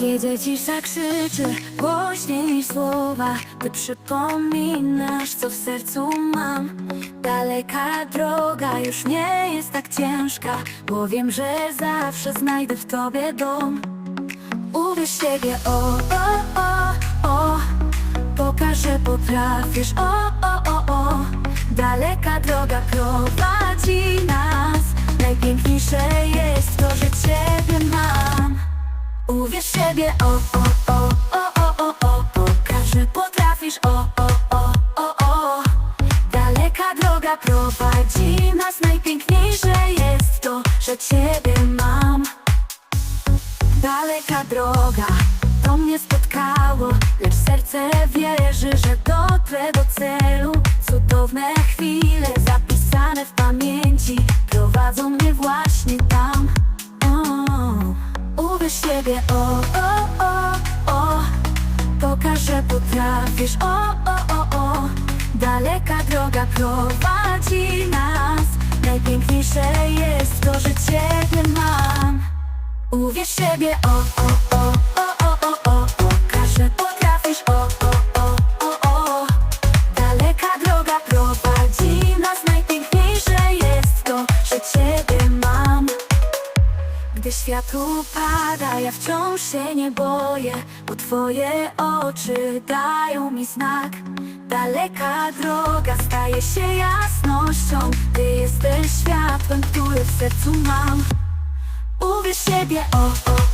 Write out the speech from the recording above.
Kiedy cisza krzyczy głośniej niż słowa Ty przypominasz, co w sercu mam. Daleka droga już nie jest tak ciężka Bo wiem, że zawsze znajdę w tobie dom. Uwierz siebie, o, o, o, o. Pokaż, że potrafisz, o, o, o, o. Daleka droga prowadzi nas Uwierz siebie, o, o, o, o, o, o, o Pokaż, że potrafisz, o, o, o, o, o Daleka droga prowadzi nas Najpiękniejsze jest to, że Ciebie mam Daleka droga, to mnie spotkało Lecz serce wierzy, że dotrę do celu Cudowne chwile zapisane w pamięci Prowadzą mnie właśnie tam Siebie, o, o, o, o Pokaż, że potrafisz, o, o, o, o Daleka droga prowadzi nas Najpiękniejsze jest to, że Ciebie mam Uwierz siebie, o, o, o, o, o, o, o Pokaż, że potrafisz, o, o, o, o, o Daleka droga prowadzi nas Najpiękniejsze jest to, że Ciebie Gdy światło pada, ja wciąż się nie boję Bo Twoje oczy dają mi znak. Daleka droga staje się jasnością. Ty jesteś światłem, które w sercu mam. Uwierz siebie, o, o,